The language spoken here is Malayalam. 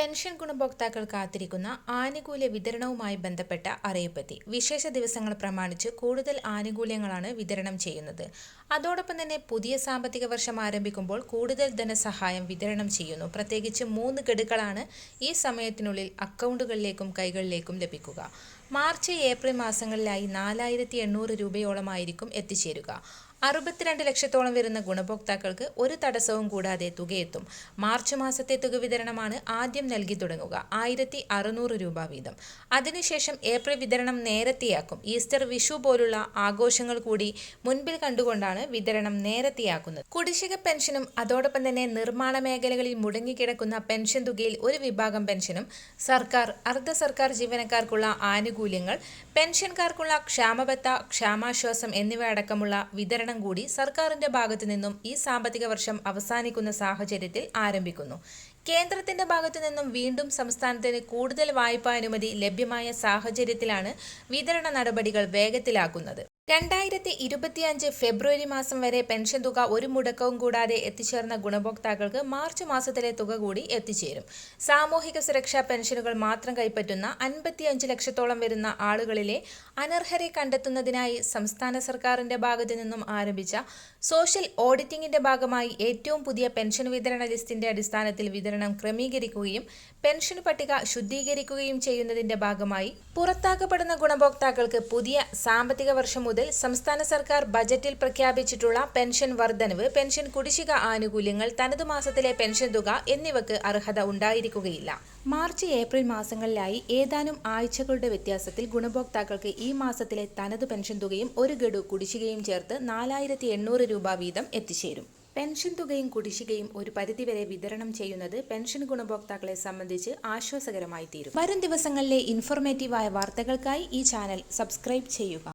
പെൻഷൻ ഗുണഭോക്താക്കൾ കാത്തിരിക്കുന്ന ആനുകൂല്യ വിതരണവുമായി ബന്ധപ്പെട്ട അറിയിപ്പെത്തി. വിശേഷ ദിവസങ്ങൾ പ്രമാണിച്ച് കൂടുതൽ ആനുകൂല്യങ്ങളാണ് വിതരണം ചെയ്യുന്നത്. അതോടൊപ്പം തന്നെ പുതിയ സാമ്പത്തിക വർഷം ആരംഭിക്കുമ്പോൾ കൂടുതൽ ധനസഹായം വിതരണം ചെയ്യുന്നു. പ്രത്യേകിച്ച് മൂന്ന് ഗഡുക്കളാണ് ഈ സമയത്തിനുള്ളിൽ അക്കൗണ്ടുകളിലേക്കും കൈകളിലേക്കും ലഭിക്കുക. മാർച്ച് ഏപ്രിൽ മാസങ്ങളിലായി നാലായിരത്തി എണ്ണൂറ് രൂപയോളമായിരിക്കും എത്തിച്ചേരുക. അറുപത്തിരണ്ട് ലക്ഷത്തോളം വരുന്ന ഗുണഭോക്താക്കൾക്ക് ഒരു തടസ്സവും കൂടാതെ തുകയെത്തും. മാർച്ച് മാസത്തെ തുക വിതരണമാണ് ആദ്യം നൽകി തുടങ്ങുക. ആയിരത്തി അറുന്നൂറ് രൂപ വീതം. അതിനുശേഷം ഏപ്രിൽ വിതരണം നേരത്തെയാക്കും. ഈസ്റ്റർ വിഷു പോലുള്ള ആഘോഷങ്ങൾ കൂടി മുൻപിൽ കണ്ടുകൊണ്ടാണ് വിതരണം നേരത്തെയാക്കുന്നത്. കുടിശ്ശിക പെൻഷനും അതോടൊപ്പം തന്നെ നിർമ്മാണ മേഖലകളിൽ മുടങ്ങിക്കിടക്കുന്ന പെൻഷൻ തുകയിൽ ഒരു വിഭാഗം പെൻഷനും സർക്കാർ അർദ്ധ സർക്കാർ ജീവനക്കാർക്കുള്ള ആനുകൂല്യങ്ങൾ പെൻഷൻകാർക്കുള്ള ക്ഷാമബത്ത ക്ഷാമാശ്വാസം എന്നിവ അടക്കമുള്ള വിതരണം കൂടി സർക്കാരിന്റെ ഭാഗത്തു നിന്നും ഈ സാമ്പത്തിക വർഷം അവസാനിക്കുന്ന സാഹചര്യത്തിൽ ആരംഭിക്കുന്നു. കേന്ദ്രത്തിന്റെ ഭാഗത്തു നിന്നും വീണ്ടും സംസ്ഥാനത്തിന് കൂടുതൽ വായ്പാ അനുമതി ലഭ്യമായ സാഹചര്യത്തിലാണ് വിതരണ നടപടികൾ വേഗത്തിലാക്കുന്നത്. രണ്ടായിരത്തി ഇരുപത്തിയഞ്ച് ഫെബ്രുവരി മാസം വരെ പെൻഷൻ തുക ഒരു മുടക്കവും കൂടാതെ എത്തിച്ചേർന്ന ഗുണഭോക്താക്കൾക്ക് മാർച്ച് മാസത്തിലെ തുക കൂടി എത്തിച്ചേരും. സാമൂഹിക സുരക്ഷാ പെൻഷനുകൾ മാത്രം കൈപ്പറ്റുന്ന അൻപത്തിയഞ്ച് ലക്ഷത്തോളം വരുന്ന ആളുകളിലെ അനർഹരെ കണ്ടെത്തുന്നതിനായി സംസ്ഥാന സർക്കാരിന്റെ ഭാഗത്തു നിന്നും ആരംഭിച്ച സോഷ്യൽ ഓഡിറ്റിംഗിന്റെ ഭാഗമായി ഏറ്റവും പുതിയ പെൻഷൻ വിതരണ ലിസ്റ്റിന്റെ അടിസ്ഥാനത്തിൽ വിതരണം ക്രമീകരിക്കുകയും പെൻഷൻ പട്ടിക ശുദ്ധീകരിക്കുകയും ചെയ്യുന്നതിന്റെ ഭാഗമായി പുറത്താക്കപ്പെടുന്ന ഗുണഭോക്താക്കൾക്ക് പുതിയ സാമ്പത്തിക വർഷം മുതൽ സംസ്ഥാന സർക്കാർ ബജറ്റിൽ പ്രഖ്യാപിച്ചിട്ടുള്ള പെൻഷൻ വർധനവ് പെൻഷൻ കുടിശ്ശിക ആനുകൂല്യങ്ങൾ തനതു മാസത്തിലെ പെൻഷൻ തുക എന്നിവക്ക് അർഹത ഉണ്ടായിരിക്കുകയില്ല. മാർച്ച് ഏപ്രിൽ മാസങ്ങളിലായി ഏതാനും ആഴ്ചകളുടെ വ്യത്യാസത്തിൽ ഗുണഭോക്താക്കൾക്ക് ഈ മാസത്തിലെ തനതു പെൻഷൻ തുകയും ഒരു ഗഡു കുടിശ്ശികയും ചേർത്ത് നാലായിരത്തി എണ്ണൂറ് രൂപ വീതം എത്തിച്ചേരും. പെൻഷൻ തുകയും കുടിശ്ശികയും ഒരു പരിധിവരെ വിതരണം ചെയ്യുന്നത് പെൻഷൻ ഗുണഭോക്താക്കളെ സംബന്ധിച്ച് ആശ്വാസകരമായി തീരും വരും ദിവസങ്ങളിലെ ഇൻഫോർമേറ്റീവായ വാർത്തകൾക്കായി ഈ ചാനൽ സബ്സ്ക്രൈബ് ചെയ്യുക.